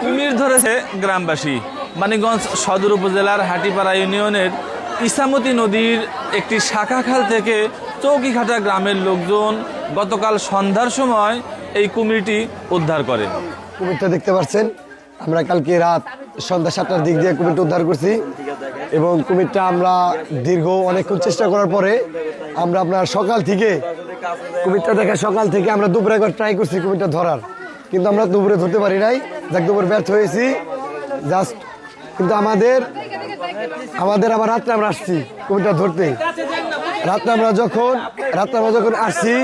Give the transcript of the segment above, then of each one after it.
কুমির ধরেছে গ্রামবাসী। মানিকগঞ্জ সদর উপজেলার হাটিপাড়া ইউনিয়নের ইসামতি নদীর একটি শাখা খাল থেকে চৌকিঘাটা গ্রামের লোকজন গতকাল সন্ধ্যার সময় এই কুমিরটি উদ্ধার করে। কুমিরটা দেখতে পাচ্ছেন? আমরা কালকে রাত সন্ধ্যা সাতটার দিক দিয়ে কুমিরটা উদ্ধার করছি এবং কুমিরটা আমরা দীর্ঘ অনেকক্ষণ চেষ্টা করার পরে আমরা আপনার সকাল থেকে, কুমিরটা দেখা সকাল থেকে আমরা দুপুরে একবার ট্রাই করছি কুমিরটা ধরার। কিন্তু আমরা দুপুরে ধরতে পারি নাই। যাক, দুপুরে ব্যর্থ হয়েছি। জাস্ট কিন্তু আমাদের আমাদের আবার রাত্রে আমরা আসছি কুমিরটা ধরতে। রাত্রে আমরা যখন, রাত্রে আমরা যখন আসছি,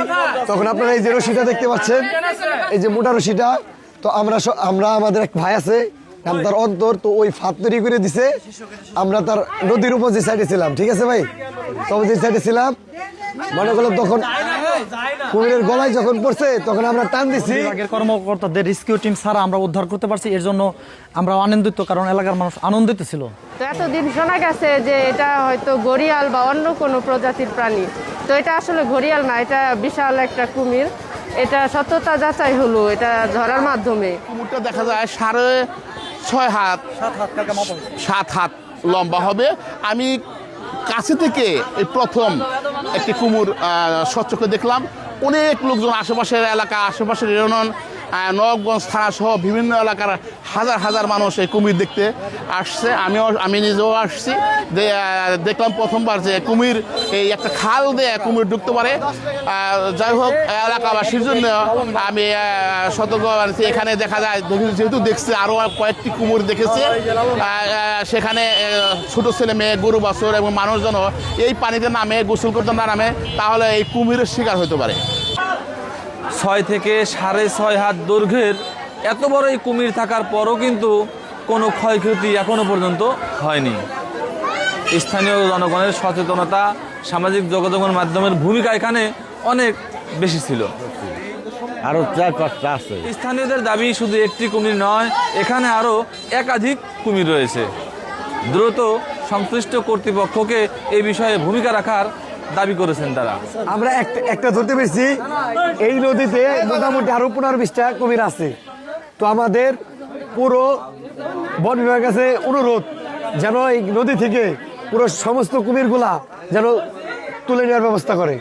তখন আপনারা এই যে রশিটা দেখতে পাচ্ছেন, এই যে মোটা রশিটা, তো আমরা আমরা আমাদের এক ভাই আছে, নাম তার অন্তর, তো ওই ফাত তৈরি করে দিছে। আমরা তার নদীর উপর যে সাইডে ছিলাম, ঠিক আছে ভাই? তবে যে সাইডে ছিলাম, মনে করলাম তখন কুমিরের গলায় যখন পড়ছে তখন আমরা টান দিছি। বিভাগের কর্মকর্তাদের রেস্কিউ টিম ছাড়া আমরা উদ্ধার করতে পারছি। এর জন্য আমরা আনন্দিত কারণ এলাকার মানুষ আনন্দিত ছিল। তো এতদিন শোনা গেছে যে এটা হয়তো ঘড়িয়াল বা অন্য কোনো প্রজাতির প্রাণী। তো এটা আসলে ঘড়িয়াল না এটা বিশাল একটা কুমির। এটা সত্যতা যাচাই হলো এটা ধরার মাধ্যমে। কুমিরটা দেখা যায় সাড়ে ছয় হাত। সাত হাত লম্বা হবে। আমি কাছে থেকে এই প্রথম একটি কুমুর স্বচ্ছকে দেখলাম। অনেক লোকজন আশেপাশের এলাকা আশেপাশের ইউনিয়ন আহ, নবাবগঞ্জ থানা সহ বিভিন্ন এলাকার হাজার হাজার মানুষ এই কুমির দেখতে আসছে। আমিও আমি নিজেও আসছি। দেখলাম প্রথমবার যে কুমির এই একটা খাল দিয়ে কুমির ঢুকতে পারে। যাই হোক এলাকাবাসীর জন্য আমি সতর্ক। এখানে দেখা যায় যেহেতু দেখছে আরও কয়েকটি কুমির দেখেছে। সেখানে ছোট ছেলে মেয়ে গরু বাছর এবং মানুষজন এই পানিতে নামে গোসল করতে না নামে তাহলে এই কুমিরের শিকার হতে পারে। ছয় থেকে সাড়ে ছয় হাত দৈর্ঘ্যের এত বড় এই কুমির থাকার পরও কিন্তু কোনো ক্ষয়ক্ষতি এখনও পর্যন্ত হয়নি। স্থানীয় জনগণের সচেতনতা সামাজিক যোগাযোগের মাধ্যমের ভূমিকা এখানে অনেক বেশি ছিল। আরও চার পাঁচটা আছে। স্থানীয়দের দাবি শুধু একটি কুমির নয় এখানে আরও একাধিক কুমির রয়েছে। দ্রুত সংশ্লিষ্ট কর্তৃপক্ষকে এই বিষয়ে ভূমিকা রাখার দাবি করেছেন তারা। আমরা একটা ধরতে পেরেছি, এই নদীতে মোটামুটি আরও পনেরো বিশটা কুমির আছে। তো আমাদের পুরো বন বিভাগের কাছে অনুরোধ, যেন এই নদী থেকে পুরো সমস্ত কুমিরগুলা যেন তুলে নেওয়ার ব্যবস্থা করে।